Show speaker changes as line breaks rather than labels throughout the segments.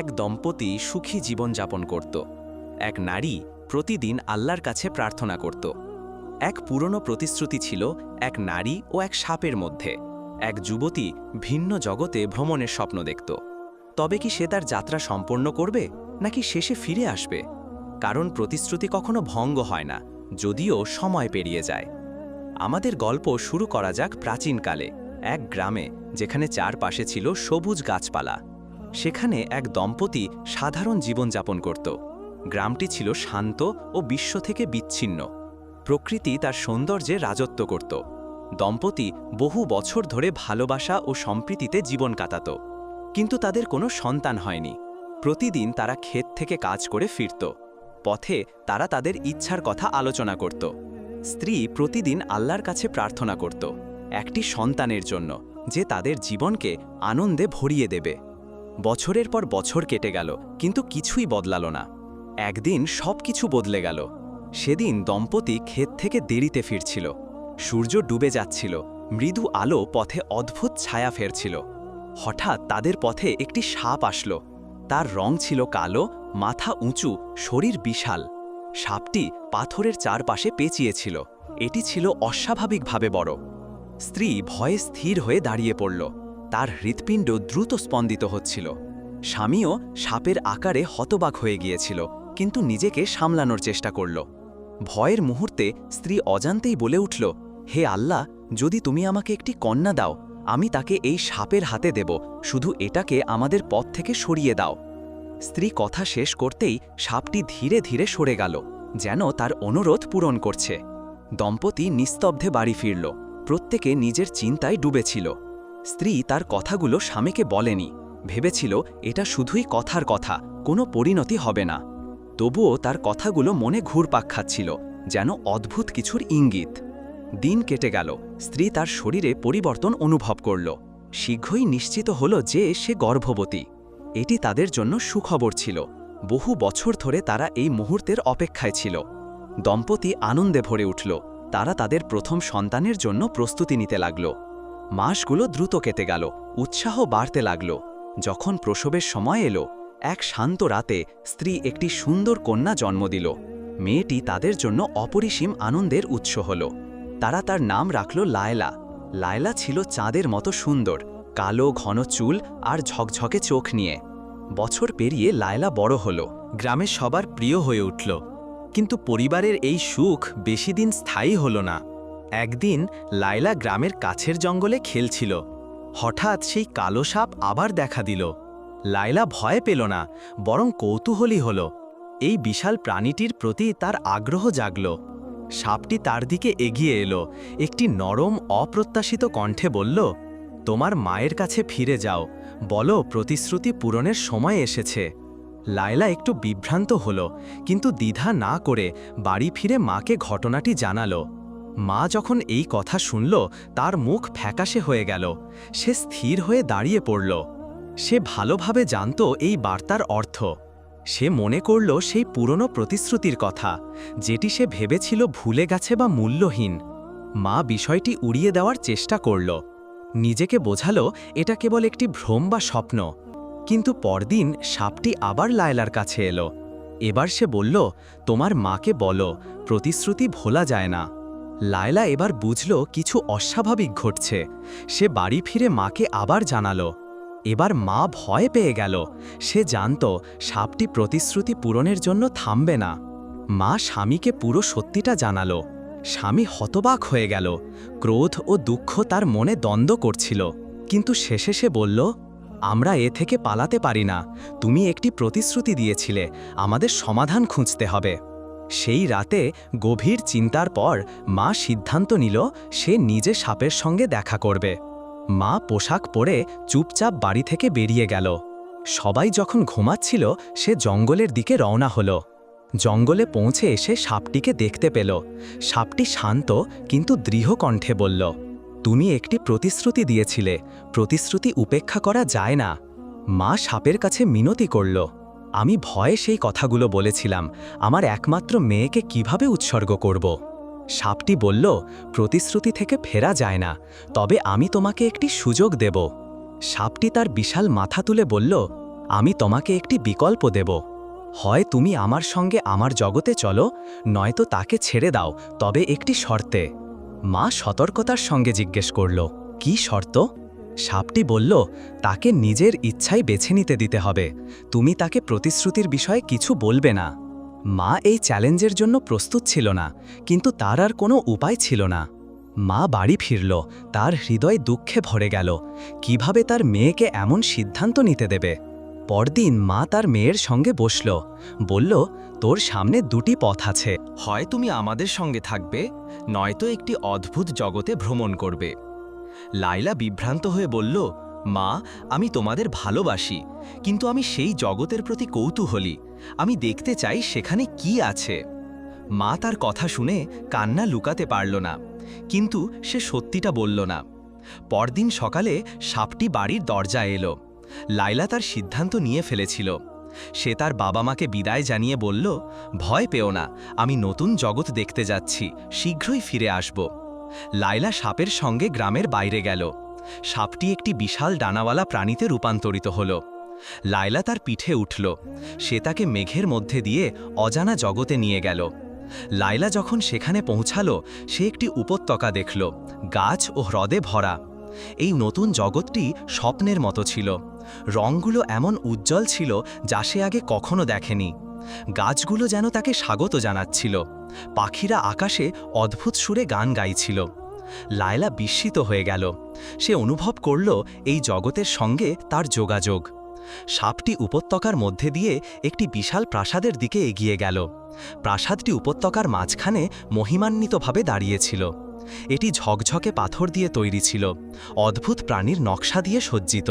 এক দম্পতি সুখী জীবনযাপন করত। এক নারী প্রতিদিন আল্লাহর কাছে প্রার্থনা করত। এক পুরনো প্রতিশ্রুতি ছিল এক নারী ও এক সাপের মধ্যে। এক যুবতী ভিন্ন জগতে ভ্রমণের স্বপ্ন দেখত। তবে কি সে তার যাত্রা সম্পন্ন করবে, নাকি শেষে ফিরে আসবে? কারণ প্রতিশ্রুতি কখনো ভঙ্গ হয় না, যদিও সময় পেরিয়ে যায়। আমাদের গল্প শুরু করা যাক প্রাচীনকালে, এক গ্রামে, যেখানে চারপাশে ছিল সবুজ গাছপালা। সেখানে এক দম্পতি সাধারণ জীবনযাপন করত। গ্রামটি ছিল শান্ত ও বিশ্ব থেকে বিচ্ছিন্ন। প্রকৃতি তার সৌন্দর্যে রাজত্ব করত। দম্পতি বহু বছর ধরে ভালোবাসা ও সম্প্রীতিতে জীবন কাটাত। কিন্তু তাদের কোনো সন্তান হয়নি। প্রতিদিন তারা ক্ষেত থেকে কাজ করে ফিরত। পথে তারা তাদের ইচ্ছার কথা আলোচনা করত। স্ত্রী প্রতিদিন আল্লাহর কাছে প্রার্থনা করত। একটি সন্তানের জন্য, যে তাদের জীবনকে আনন্দে ভরিয়ে দেবে। বছরের পর বছর কেটে গেল, কিন্তু কিছুই বদলালো না। একদিন সব কিছু বদলে গেল। সেদিন দম্পতি ক্ষেত থেকে দেরিতে ফিরছিল। সূর্য ডুবে যাচ্ছিল। মৃদু আলো পথে অদ্ভুত ছায়া ফেরছিল। হঠাৎ তাদের পথে একটি সাপ আসলো। তার রং ছিল কালো, মাথা উঁচু, শরীর বিশাল। সাপটি পাথরের চারপাশে পেঁচিয়েছিল। এটি ছিল অস্বাভাবিকভাবে বড়। স্ত্রী ভয়ে স্থির হয়ে দাঁড়িয়ে পড়ল। তার হৃৎপিণ্ড দ্রুত স্পন্দিত হচ্ছিল। স্বামীও সাপের আকারে হতবাক হয়ে গিয়েছিল, কিন্তু নিজেকে সামলানোর চেষ্টা করল। ভয়ের মুহূর্তে স্ত্রী অজান্তেই বলে উঠল, হে আল্লাহ, যদি তুমি আমাকে একটি কন্যা দাও, আমি তাকে এই সাপের হাতে দেব, শুধু এটাকে আমাদের পথ থেকে সরিয়ে দাও। স্ত্রী কথা শেষ করতেই সাপটি ধীরে ধীরে সরে গেল, যেন তার অনুরোধ পূরণ করছে। দম্পতি নিস্তব্ধে বাড়ি ফিরল, প্রত্যেকে নিজের চিন্তায় ডুবেছিল। স্ত্রী তার কথাগুলো স্বামীকে বলেনি। ভেবেছিল, এটা শুধুই কথার কথা, কোনো পরিণতি হবে না। তবুও তার কথাগুলো মনে ঘুরপাক খাচ্ছিল, যেন অদ্ভুত কিছুর ইঙ্গিত। দিন কেটে গেল, স্ত্রী তার শরীরে পরিবর্তন অনুভব করল। শীঘ্রই নিশ্চিত হল যে সে গর্ভবতী। এটি তাদের জন্য সুখবর ছিল। বহু বছর ধরে তারা এই মুহূর্তের অপেক্ষায় ছিল। দম্পতি আনন্দে ভরে উঠল। তারা তাদের প্রথম সন্তানের জন্য প্রস্তুতি নিতে লাগল। মাসগুলো দ্রুত কেটে গেল, উৎসাহ বাড়তে লাগল। যখন প্রসবের সময় এলো, এক শান্ত রাতে স্ত্রী একটি সুন্দর কন্যা জন্ম দিল। মেয়েটি তাদের জন্য অপরিসীম আনন্দের উৎস হল। তারা তার নাম রাখল লায়লা। লায়লা ছিল চাঁদের মতো সুন্দর, কালো ঘন চুল আর ঝকঝকে চোখ নিয়ে। বছর পেরিয়ে লায়লা বড় হল, গ্রামে সবার প্রিয় হয়ে উঠল। কিন্তু পরিবারের এই সুখ বেশি দিন স্থায়ী হল না। একদিন লায়লা গ্রামের কাছের জঙ্গলে খেলছিল। হঠাৎ সেই কালো সাপ আবার দেখা দিল। লায়লা ভয় পেল না, বরং কৌতূহলী হল। এই বিশাল প্রাণীটির প্রতি তার আগ্রহ জাগল। সাপটি তার দিকে এগিয়ে এলো, একটি নরম, অপ্রত্যাশিত কণ্ঠে বলল, তোমার মায়ের কাছে ফিরে যাও। বলো, প্রতিশ্রুতি পূরণের সময় এসেছে। লায়লা একটু বিভ্রান্ত হল, কিন্তু দ্বিধা না করে বাড়ি ফিরে মাকে ঘটনাটি জানালো। মা যখন এই কথা শুনল, তার মুখ ফ্যাকাশে হয়ে গেল। সে স্থির হয়ে দাঁড়িয়ে পড়ল। সে ভালোভাবে জানত এই বার্তার অর্থ। সে মনে করল সেই পুরনো প্রতিশ্রুতির কথা, যেটি সে ভেবেছিল ভুলে গেছে বা মূল্যহীন। মা বিষয়টি উড়িয়ে দেওয়ার চেষ্টা করল। নিজেকে বোঝালো, এটা কেবল একটি ভ্রম বা স্বপ্ন। কিন্তু পরদিন সাপটি আবার লায়লার কাছে এলো। এবার সে বলল, তোমার মাকে বলো, প্রতিশ্রুতি ভোলা যায় না। লায়লা এবার বুঝল কিছু অস্বাভাবিক ঘটছে। সে বাড়ি ফিরে মাকে আবার জানালো। এবার মা ভয় পেয়ে গেল। সে জানত সাপটি প্রতিশ্রুতি পূরণের জন্য থামবে না। মা স্বামীকে পুরো সত্যিটা জানালো। স্বামী হতবাক হয়ে গেল। ক্রোধ ও দুঃখ তার মনে দ্বন্দ্ব করছিল। কিন্তু শেষে সে বলল, আমরা এ থেকে পালাতে পারি না। তুমি একটি প্রতিশ্রুতি দিয়েছিলে। আমাদের সমাধান খুঁজতে হবে। সেই রাতে গভীর চিন্তার পর মা সিদ্ধান্ত নিল সে নিজে সাপের সঙ্গে দেখা করবে। মা পোশাক পরে চুপচাপ বাড়ি থেকে বেরিয়ে গেল। সবাই যখন ঘুমাচ্ছিল, সে জঙ্গলের দিকে রওনা হলো। জঙ্গলে পৌঁছে এসে সাপটিকে দেখতে পেল। সাপটি শান্ত কিন্তু দৃঢ় কণ্ঠে বলল, তুমি একটি প্রতিশ্রুতি দিয়েছিলে। প্রতিশ্রুতি উপেক্ষা করা যায় না। মা সাপের কাছে মিনতি করল আমি ভয়ে সেই কথাগুলো বলেছিলাম, আমার একমাত্র মেয়েকে কীভাবে উৎসর্গ করব? সাপটি বলল, প্রতিশ্রুতি থেকে ফেরা যায় না, তবে আমি তোমাকে একটি সুযোগ দেব। সাপটি তার বিশাল মাথা তুলে বলল, আমি তোমাকে একটি বিকল্প দেব। হয় তুমি আমার সঙ্গে আমার জগতে চলো, নয়তো তাকে ছেড়ে দাও, তবে একটি শর্তে। মা সতর্কতার সঙ্গে জিজ্ঞেস করল, কি শর্ত? সাপটি বলল, তাকে নিজের ইচ্ছাই বেছে নিতে দিতে হবে। তুমি তাকে প্রতিশ্রুতির বিষয়ে কিছু বলবে না। মা এই চ্যালেঞ্জের জন্য প্রস্তুত ছিল না, কিন্তু তার আর কোনো উপায় ছিল না। মা বাড়ি ফিরল, তার হৃদয় দুঃখে ভরে গেল, কীভাবে তার মেয়েকে এমন সিদ্ধান্ত নিতে দেবে? পরদিন মা তার মেয়ের সঙ্গে বসল, বলল, তোর সামনে দুটি পথ আছে, হয় তুমি আমাদের সঙ্গে থাকবে, নয়তো একটি অদ্ভুত জগতে ভ্রমণ করবে। লাইলা বিভ্রান্ত হয়ে বলল, মা, আমি তোমাদের ভালোবাসি, কিন্তু আমি সেই জগতের প্রতি কৌতূহলী। আমি দেখতে চাই সেখানে কি আছে। মা তার কথা শুনে কান্না লুকাতে পারল না, কিন্তু সে সত্যিটা বলল না। পরদিন সকালে সাপটি বাড়ির দরজা এলো। লাইলা তার সিদ্ধান্ত নিয়ে ফেলেছিল। সে তার বাবা মাকে বিদায় জানিয়ে বলল, ভয় পেও না, আমি নতুন জগৎ দেখতে যাচ্ছি, শীঘ্রই ফিরে আসব। লাইলা সাপের সঙ্গে গ্রামের বাইরে গেল। সাপটি একটি বিশাল ডানাওয়ালা প্রাণীতে রূপান্তরিত হল। লাইলা তার পিঠে উঠল। সে তাকে মেঘের মধ্যে দিয়ে অজানা জগতে নিয়ে গেল। লাইলা যখন সেখানে পৌঁছালো, সে একটি উপত্যকা দেখল, গাছ ও হ্রদে ভরা। এই নতুন জগৎটি স্বপ্নের মতো ছিল। রঙগুলো এমন উজ্জ্বল ছিল যা সে আগে কখনো দেখেনি। গাছগুলো যেন তাকে স্বাগত জানাচ্ছিল। পাখিরা আকাশে অদ্ভুত সুরে গান গাইছিল। লায়লা বিস্মিত হয়ে গেল। সে অনুভব করল এই জগতের সঙ্গে তার যোগাযোগ। সাপটি উপত্যকার মধ্যে দিয়ে একটি বিশাল প্রাসাদের দিকে এগিয়ে গেল। প্রাসাদটি উপত্যকার মাঝখানে মহিমান্বিতভাবে দাঁড়িয়েছিল। এটি ঝকঝকে পাথর দিয়ে তৈরি ছিল। অদ্ভুত প্রাণীর নকশা দিয়ে সজ্জিত।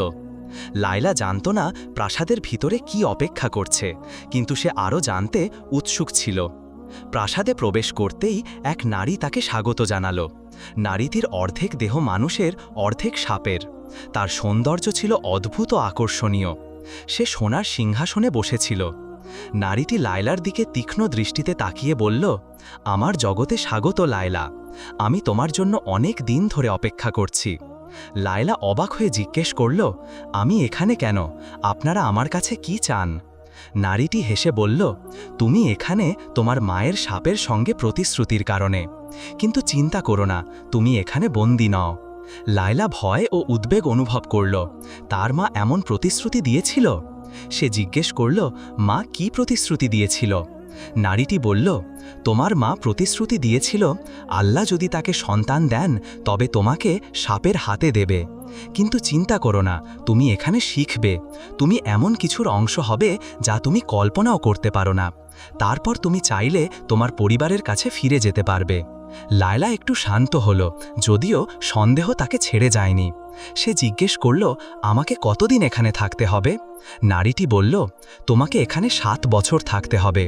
লায়লা জানত না প্রাসাদের ভিতরে কি অপেক্ষা করছে, কিন্তু সে আরও জানতে উৎসুক ছিল। প্রাসাদে প্রবেশ করতেই এক নারী তাকে স্বাগত জানালো। নারীটির অর্ধেক দেহ মানুষের, অর্ধেক সাপের। তার সৌন্দর্য ছিল অদ্ভুত আকর্ষণীয়। সে সোনার সিংহাসনে বসেছিল। নারীটি লায়লার দিকে তীক্ষ্ণ দৃষ্টিতে তাকিয়ে বলল, আমার জগতে স্বাগত লায়লা। আমি তোমার জন্য অনেক দিন ধরে অপেক্ষা করছি। লায়লা অবাক হয়ে জিজ্ঞেস করল, আমি এখানে কেন? আপনারা আমার কাছে কি চান? নারীটি হেসে বলল, তুমি এখানে তোমার মায়ের সাপের সঙ্গে প্রতিশ্রুতির কারণে। কিন্তু চিন্তা করো না, তুমি এখানে বন্দি নও। লায়লা ভয় ও উদ্বেগ অনুভব করল, তার মা এমন প্রতিশ্রুতি দিয়েছিল? সে জিজ্ঞেস করল, মা কি প্রতিশ্রুতি দিয়েছিল? নারীটি বলল, তোমার মা প্রতিশ্রুতি দিয়েছিল, আল্লাহ যদি তাকে সন্তান দেন, তবে তোমাকে সাপের হাতে দেবে। কিন্তু চিন্তা করো না, তুমি এখানে শিখবে। তুমি এমন কিছুর অংশ হবে যা তুমি কল্পনাও করতে পারো না। তারপর তুমি চাইলে তোমার পরিবারের কাছে ফিরে যেতে পারবে। লায়লা একটু শান্ত হল, যদিও সন্দেহ তাকে ছেড়ে যায়নি। সে জিজ্ঞেস করল, আমাকে কতদিন এখানে থাকতে হবে? নারীটি বলল, তোমাকে এখানে সাত বছর থাকতে হবে।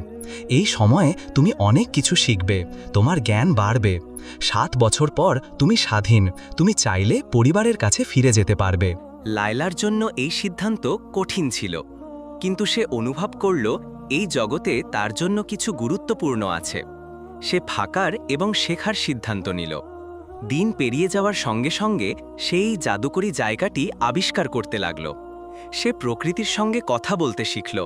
এই সময়ে তুমি অনেক কিছু শিখবে, তোমার জ্ঞান বাড়বে। সাত বছর পর তুমি স্বাধীন, তুমি চাইলে পরিবারের কাছে ফিরে যেতে পারবে। লায়লার জন্য এই সিদ্ধান্ত কঠিন ছিল, কিন্তু সে অনুভব করল, এই জগতে তার জন্য কিছু গুরুত্বপূর্ণ আছে। সে ফাঁকার এবং শেখার সিদ্ধান্ত নিল। দিন পেরিয়ে যাওয়ার সঙ্গে সঙ্গে সেই জাদুকরি জায়গাটি আবিষ্কার করতে লাগল। সে প্রকৃতির সঙ্গে কথা বলতে শিখল,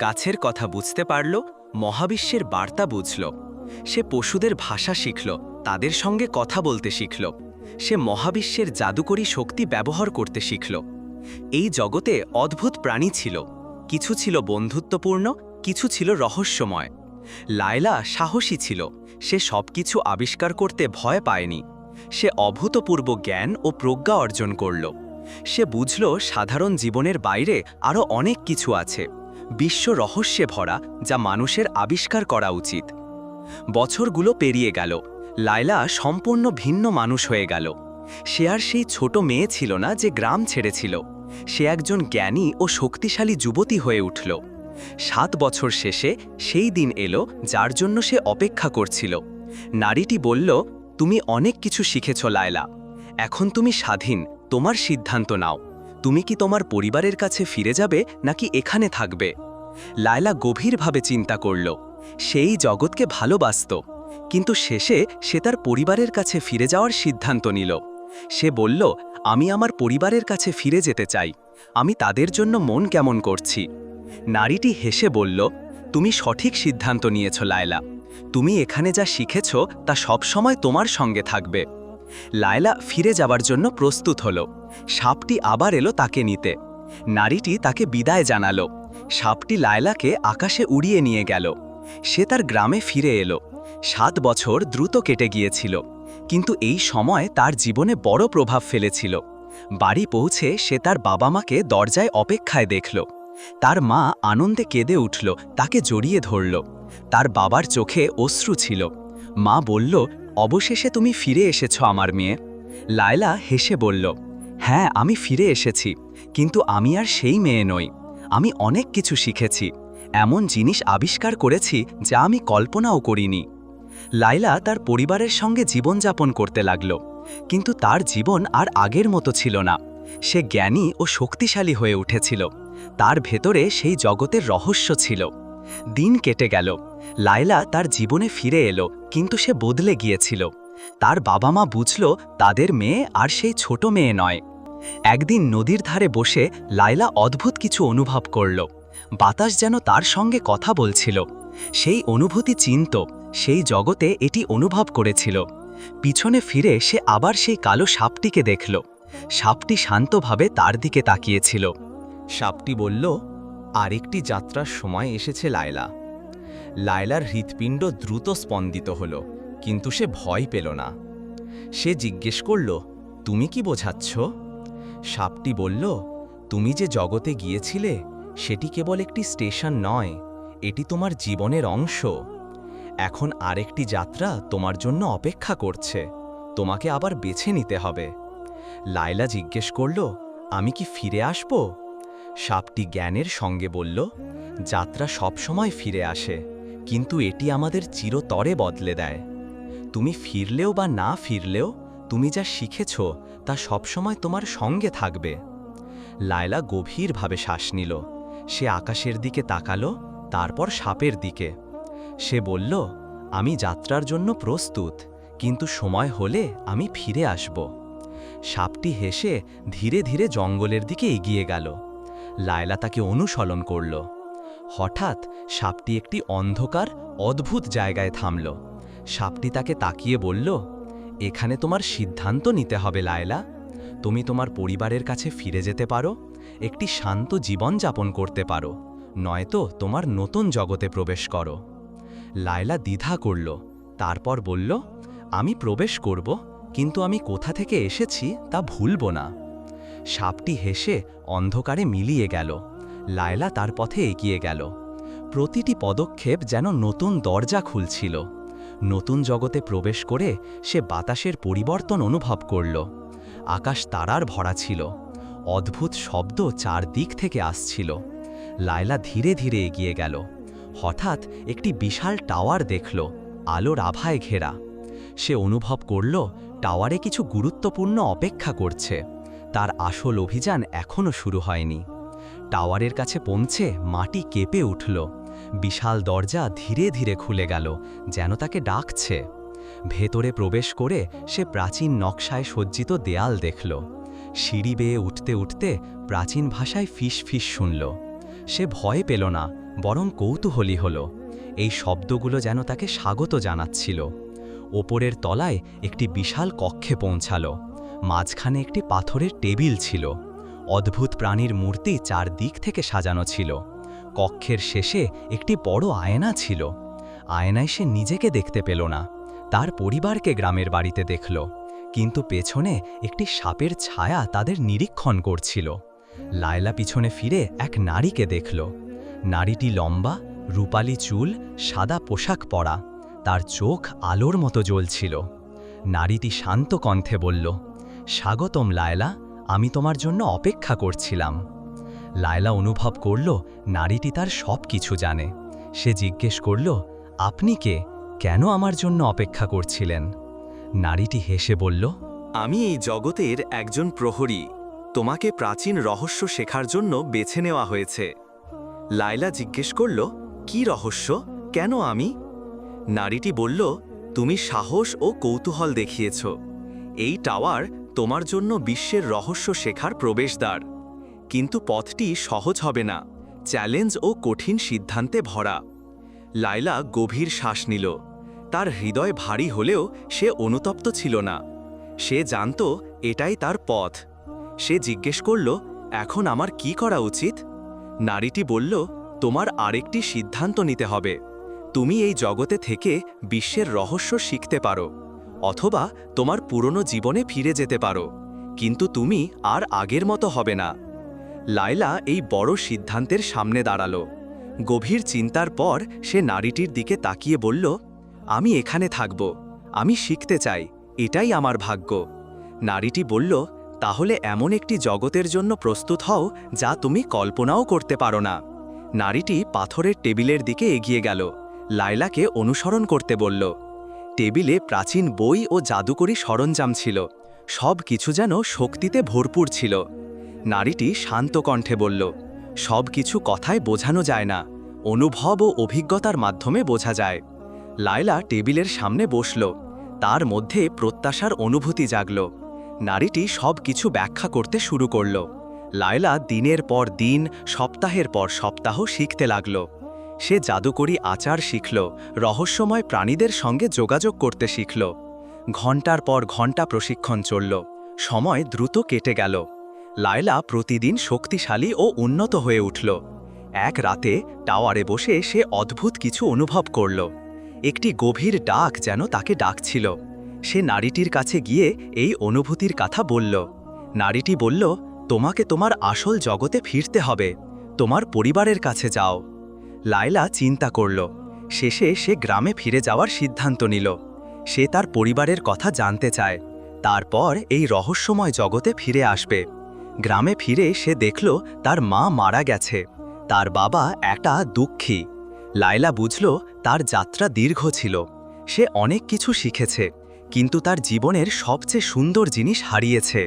গাছের কথা বুঝতে পারল, মহাবিশ্বের বার্তা বুঝল। সে পশুদের ভাষা শিখল, তাদের সঙ্গে কথা বলতে শিখল। সে মহাবিশ্বের জাদুকরি শক্তি ব্যবহার করতে শিখল। এই জগতে অদ্ভুত প্রাণী ছিল। কিছু ছিল বন্ধুত্বপূর্ণ, কিছু ছিল রহস্যময়। লায়লা সাহসী ছিল সে সবকিছু আবিষ্কার করতে ভয় পায়নি। সে অভূতপূর্ব জ্ঞান ও প্রজ্ঞা অর্জন করল। সে বুঝল সাধারণ জীবনের বাইরে আরও অনেক কিছু আছে। বিশ্ব রহস্যে ভরা যা মানুষের আবিষ্কার করা উচিত। বছরগুলো পেরিয়ে গেল। লায়লা সম্পূর্ণ ভিন্ন মানুষ হয়ে গেল। সে আর সেই ছোট মেয়ে ছিল না যে গ্রাম ছেড়েছিল। সে একজন জ্ঞানী ও শক্তিশালী যুবতী হয়ে উঠল। সাত বছর শেষে সেই দিন এলো যার জন্য সে অপেক্ষা করছিল। নারীটি বলল, তুমি অনেক কিছু শিখেছ, লায়লা। এখন তুমি স্বাধীন, তোমার সিদ্ধান্ত নাও। তুমি কি তোমার পরিবারের কাছে ফিরে যাবে নাকি এখানে থাকবে? লায়লা গভীরভাবে চিন্তা করল। সেই জগৎকে ভালোবাসত, কিন্তু শেষে সে তার পরিবারের কাছে ফিরে যাওয়ার সিদ্ধান্ত নিল। সে বলল, আমি আমার পরিবারের কাছে ফিরে যেতে চাই। আমি তাদের জন্য মন কেমন করছি? নারীটি হেসে বলল, তুমি সঠিক সিদ্ধান্ত নিয়েছ, লায়লা। তুমি এখানে যা শিখেছ, তা সবসময় তোমার সঙ্গে থাকবে। লায়লা ফিরে যাবার জন্য প্রস্তুত হল। সাপটি আবার এলো তাকে নিতে। নারীটি তাকে বিদায় জানালো। সাপটি লায়লাকে আকাশে উড়িয়ে নিয়ে গেল। সে তার গ্রামে ফিরে এলো। সাত বছর দ্রুত কেটে গিয়েছিল। কিন্তু এই সময় তার জীবনে বড় প্রভাব ফেলেছিল। বাড়ি পৌঁছে সে তার বাবা মাকে দরজায় অপেক্ষায় দেখল। তার মা আনন্দে কেঁদে উঠল, তাকে জড়িয়ে ধরল। তার বাবার চোখে অশ্রু ছিল। মা বলল, অবশেষে তুমি ফিরে এসেছ আমার মেয়ে। লায়লা হেসে বলল হ্যাঁ আমি ফিরে এসেছি, কিন্তু আমি আর সেই মেয়ে নই। আমি অনেক কিছু শিখেছি, এমন জিনিস আবিষ্কার করেছি যা আমি কল্পনাও করিনি। লাইলা তার পরিবারের সঙ্গে জীবনযাপন করতে লাগল, কিন্তু তার জীবন আর আগের মতো ছিল না। সে জ্ঞানী ও শক্তিশালী হয়ে উঠেছিল। তার ভেতরে সেই জগতের রহস্য ছিল। দিন কেটে গেল। লায়লা তার জীবনে ফিরে এলো, কিন্তু সে বদলে গিয়েছিল। তার বাবা মা বুঝল তাদের মেয়ে আর সেই ছোট মেয়ে নয়। একদিন নদীর ধারে বসে লায়লা অদ্ভুত কিছু অনুভব করল। বাতাস যেন তার সঙ্গে কথা বলছিল। সেই অনুভূতি চিন্ত, সেই জগতে এটি অনুভব করেছিল। পিছনে ফিরে সে আবার সেই কালো সাপটিকে দেখল। সাপটি শান্তভাবে তার দিকে তাকিয়েছিল। সাপটি বলল, আরেকটি যাত্রার সময় এসেছে লায়লা। লায়লার হৃৎপিণ্ড দ্রুত স্পন্দিত হল, কিন্তু সে ভয় পেল না। সে জিজ্ঞেস করল, তুমি কি বোঝাচ্ছ? সাপটি বলল, তুমি যে জগতে গিয়েছিলে, সেটি কেবল একটি স্টেশন নয়, এটি তোমার জীবনের অংশ। এখন আরেকটি যাত্রা তোমার জন্য অপেক্ষা করছে, তোমাকে আবার বেছে নিতে হবে। লায়লা জিজ্ঞেস করল, আমি কি ফিরে আসব? সাপটি জ্ঞানের সঙ্গে বলল, যাত্রা সবসময় ফিরে আসে, কিন্তু এটি আমাদের চিরতরে বদলে দেয়। তুমি ফিরলেও বা না ফিরলেও, তুমি যা শিখেছ, তা সবসময় তোমার সঙ্গে থাকবে। লায়লা গভীরভাবে শ্বাস নিল। সে আকাশের দিকে তাকালো, তারপর সাপের দিকে। সে বলল, আমি যাত্রার জন্য প্রস্তুত, কিন্তু সময় হলে আমি ফিরে আসব। সাপটি হেসে ধীরে ধীরে জঙ্গলের দিকে এগিয়ে গেল। লায়লা তাকে অনুসরণ করল। হঠাৎ সাপটি একটি অন্ধকার, অদ্ভুত জায়গায় থামল। সাপটি তাকে তাকিয়ে বলল, এখানে তোমার সিদ্ধান্ত নিতে হবে, লায়লা। তুমি তোমার পরিবারের কাছে ফিরে যেতে পারো, একটি শান্ত জীবন যাপন করতে পারো, নয়তো তোমার নতুন জগতে প্রবেশ করো। লায়লা দ্বিধা করল, তারপর বলল, আমি প্রবেশ করব, কিন্তু আমি কোথা থেকে এসেছি তা ভুলব না। সাপটি হেসে অন্ধকারে মিলিয়ে গেল। লায়লা তার পথে এগিয়ে গেল। প্রতিটি পদক্ষেপ যেন নতুন দরজা খুলছিল। নতুন জগতে প্রবেশ করে সে বাতাসের পরিবর্তন অনুভব করল। আকাশ তারার ভরা ছিল। অদ্ভুত শব্দ চারদিক থেকে আসছিল। লায়লা ধীরে ধীরে এগিয়ে গেল। হঠাৎ একটি বিশাল টাওয়ার দেখল। আলোর আভায় ঘেরা। সে অনুভব করল, টাওয়ারে কিছু গুরুত্বপূর্ণ অপেক্ষা করছে। তার আসল অভিযান এখনও শুরু হয়নি। টাওয়ারের কাছে পৌঁছে মাটি কেঁপে উঠল। বিশাল দরজা ধীরে ধীরে খুলে গেল, যেন তাকে ডাকছে। ভেতরে প্রবেশ করে সে প্রাচীন নকশায় সজ্জিত দেয়াল দেখল। সিঁড়ি বেয়ে উঠতে উঠতে প্রাচীন ভাষায় ফিস ফিস শুনল। সে ভয় পেল না, বরং কৌতূহলী হল। এই শব্দগুলো যেন তাকে স্বাগত জানাচ্ছিল। ওপরের তলায় একটি বিশাল কক্ষে পৌঁছালো। মাঝখানে একটি পাথরের টেবিল ছিল। অদ্ভুত প্রাণীর মূর্তি চারদিক থেকে সাজানো ছিল। কক্ষের শেষে একটি বড় আয়না ছিল। আয়নায় সে নিজেকে দেখতে পেল না। তার পরিবারকে গ্রামের বাড়িতে দেখল। কিন্তু পেছনে একটি সাপের ছায়া তাদের নিরীক্ষণ করছিল। লায়লা পিছনে ফিরে এক নারীকে দেখল। নারীটি লম্বা, রূপালি চুল, সাদা পোশাক পরা। তার চোখ আলোর মতো জ্বলছিল। নারীটি শান্ত কণ্ঠে বলল স্বাগতম, লায়লা। আমি তোমার জন্য অপেক্ষা করছিলাম। লায়লা অনুভব করল, নারীটি তার সব কিছু জানে। সে জিজ্ঞেস করল, আপনি কে? কেন আমার জন্য অপেক্ষা করছিলেন? নারীটি হেসে বলল,
আমি এই জগতের একজন প্রহরী। তোমাকে প্রাচীন রহস্য শেখার জন্য বেছে নেওয়া হয়েছে। লায়লা জিজ্ঞেস করল, কি রহস্য? কেন আমি? নারীটি বলল, তুমি সাহস ও কৌতূহল দেখিয়েছ। এই টাওয়ার তোমার জন্য বিশ্বের রহস্য শেখার প্রবেশদ্বার। কিন্তু পথটি সহজ হবে না। চ্যালেঞ্জ ও কঠিন সিদ্ধান্তে ভরা। লায়লা গভীর শ্বাস নিল। তার হৃদয় ভারী হলেও সে অনুতপ্ত ছিল না। সে জানত এটাই তার পথ। সে জিজ্ঞেস করল, এখন আমার কি করা উচিত? নারীটি বলল, তোমার আরেকটি সিদ্ধান্ত নিতে হবে। তুমি এই জগতে থেকে বিশ্বের রহস্য শিখতে পারো। অথবা তোমার পুরনো জীবনে ফিরে যেতে পারো, কিন্তু তুমি আর আগের মতো হবে না। লায়লা এই বড় সিদ্ধান্তের সামনে দাঁড়াল। গভীর চিন্তার পর সে নারীটির দিকে তাকিয়ে বলল, আমি এখানে থাকব, আমি শিখতে চাই, এটাই আমার ভাগ্য। নারীটি বলল, তাহলে এমন একটি জগতের জন্য প্রস্তুত হও, যা তুমি কল্পনাও করতে পারো না। নারীটি পাথরের টেবিলের দিকে এগিয়ে গেল। লায়লাকে অনুসরণ করতে বলল টেবিলে প্রাচীন বই ও জাদুকরী সরঞ্জাম ছিল। সব কিছু যেন শক্তিতে ভরপুর ছিল। নারীটি শান্ত কণ্ঠে বলল, সব কিছু কথায় বোঝানো যায় না। অনুভব ও অভিজ্ঞতার মাধ্যমে বোঝা যায়। লায়লা টেবিলের সামনে বসল। তার মধ্যে প্রত্যাশার অনুভূতি জাগল। নারীটি সব কিছু ব্যাখ্যা করতে শুরু করল। লায়লা দিনের পর দিন, সপ্তাহের পর সপ্তাহ শিখতে লাগল। সে জাদুকরী আচার শিখল, রহস্যময় প্রাণীদের সঙ্গে যোগাযোগ করতে শিখল। ঘণ্টার পর ঘণ্টা প্রশিক্ষণ চলল। সময় দ্রুত কেটে গেল। লায়লা প্রতিদিন শক্তিশালী ও উন্নত হয়ে উঠল। এক রাতে টাওয়ারে বসে সে অদ্ভুত কিছু অনুভব করল। একটি গভীর ডাক যেন তাকে ডাকছিল। সে নারীটির কাছে গিয়ে এই অনুভূতির কথা বলল। নারীটি বলল, তোমাকে তোমার আসল জগতে ফিরতে হবে। তোমার পরিবারের কাছে যাও। লায়লা চিন্তা করল। শেষে সে গ্রামে ফিরে যাওয়ার সিদ্ধান্ত নিল। সে তার পরিবারের কথা জানতে চায়। তারপর এই রহস্যময় জগতে ফিরে আসবে। গ্রামে ফিরে সে দেখল তার মা মারা গেছে। তার বাবা একটা দুঃখী। লায়লা বুঝল তার যাত্রা দীর্ঘ ছিল। সে অনেক কিছু শিখেছে, কিন্তু তার জীবনের সবচেয়ে সুন্দর জিনিস হারিয়েছে।